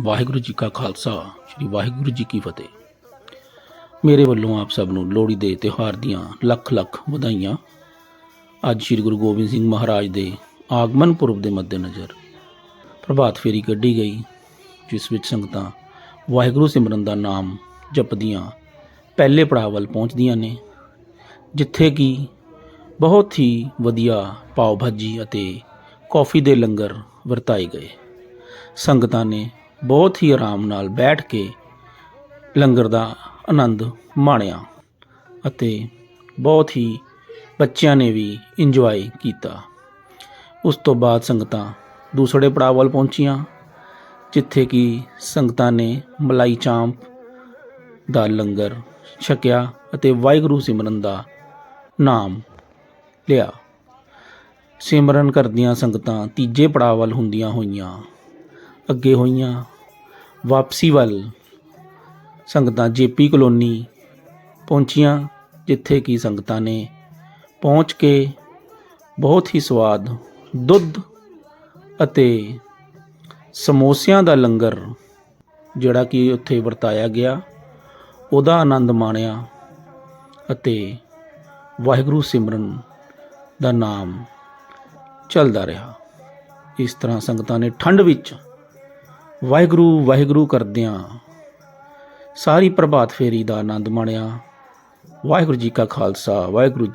ਵਾਹਿਗੁਰੂ ਜੀ ਕਾ ਖਾਲਸਾ, ਸ੍ਰੀ ਵਾਹਿਗੁਰੂ ਜੀ ਕੀ ਫਤਿਹ। ਮੇਰੇ ਵੱਲੋਂ ਆਪ ਸਭ ਨੂੰ ਲੋਹੜੀ ਦੇ ਤਿਉਹਾਰ ਦੀਆਂ ਲੱਖ ਲੱਖ ਵਧਾਈਆਂ। ਅੱਜ ਸ੍ਰੀ ਗੁਰੂ ਗੋਬਿੰਦ ਸਿੰਘ ਮਹਾਰਾਜ ਦੇ ਆਗਮਨ ਪੁਰਬ ਦੇ ਮੱਦੇਨਜ਼ਰ ਪ੍ਰਭਾਤ ਫੇਰੀ ਕੱਢੀ ਗਈ, ਜਿਸ ਵਿੱਚ ਸੰਗਤਾਂ ਵਾਹਿਗੁਰੂ ਸਿਮਰਨ ਦਾ ਨਾਮ ਜਪਦੀਆਂ ਪਹਿਲੇ ਪੜਾਅ ਵੱਲ ਪਹੁੰਚਦੀਆਂ ਨੇ, ਜਿੱਥੇ ਕਿ ਬਹੁਤ ਹੀ ਵਧੀਆ ਪਾਓ ਭਾਜੀ ਅਤੇ ਕੌਫੀ ਦੇ ਲੰਗਰ ਵਰਤਾਏ ਗਏ। ਸੰਗਤਾਂ ਨੇ ਬਹੁਤ ਹੀ ਆਰਾਮ ਨਾਲ ਬੈਠ ਕੇ ਲੰਗਰ ਦਾ ਆਨੰਦ ਮਾਣਿਆ ਅਤੇ ਬਹੁਤ ਹੀ ਬੱਚਿਆਂ ਨੇ ਵੀ ਇੰਜੋਏ ਕੀਤਾ। ਉਸ ਤੋਂ ਬਾਅਦ ਸੰਗਤਾਂ ਦੂਸਰੇ ਪੜਾਅ ਵੱਲ ਪਹੁੰਚੀਆਂ, ਜਿੱਥੇ ਕਿ ਸੰਗਤਾਂ ਨੇ ਮਲਾਈ ਚਾਂਪ ਦਾ ਲੰਗਰ ਛਕਿਆ ਅਤੇ ਵਾਹਿਗੁਰੂ ਸਿਮਰਨ ਦਾ ਨਾਮ ਲਿਆ। ਸਿਮਰਨ ਕਰਦੀਆਂ ਸੰਗਤਾਂ ਤੀਜੇ ਪੜਾਅ ਵੱਲ ਹੁੰਦੀਆਂ ਹੋਈਆਂ। ਅੱਗੇ ਹੋਈਆਂ। ਵਾਪਸੀ ਵੱਲ ਸੰਗਤਾਂ ਜੇਪੀ ਕਲੋਨੀ ਪਹੁੰਚੀਆਂ, ਜਿੱਥੇ ਕਿ ਸੰਗਤਾਂ ਨੇ ਪਹੁੰਚ ਕੇ ਬਹੁਤ ਹੀ ਸਵਾਦ ਦੁੱਧ ਅਤੇ ਸਮੋਸਿਆਂ ਦਾ ਲੰਗਰ, ਜਿਹੜਾ ਕਿ ਉੱਥੇ ਵਰਤਾਇਆ ਗਿਆ, ਉਹਦਾ ਆਨੰਦ ਮਾਣਿਆ ਅਤੇ ਵਾਹਿਗੁਰੂ ਸਿਮਰਨ ਦਾ ਨਾਮ ਚੱਲਦਾ ਰਿਹਾ। ਇਸ ਤਰ੍ਹਾਂ ਸੰਗਤਾਂ ਨੇ ਠੰਡ ਵਿੱਚ ਵਾਹਿਗੁਰੂ ਵਾਹਿਗੁਰੂ ਕਰਦਿਆਂ ਸਾਰੀ ਪ੍ਰਭਾਤ ਫੇਰੀ ਦਾ ਆਨੰਦ ਮਾਣਿਆ। ਵਾਹਿਗੁਰੂ ਜੀ ਕਾ ਖਾਲਸਾ ਵਾਹਿਗੁਰੂ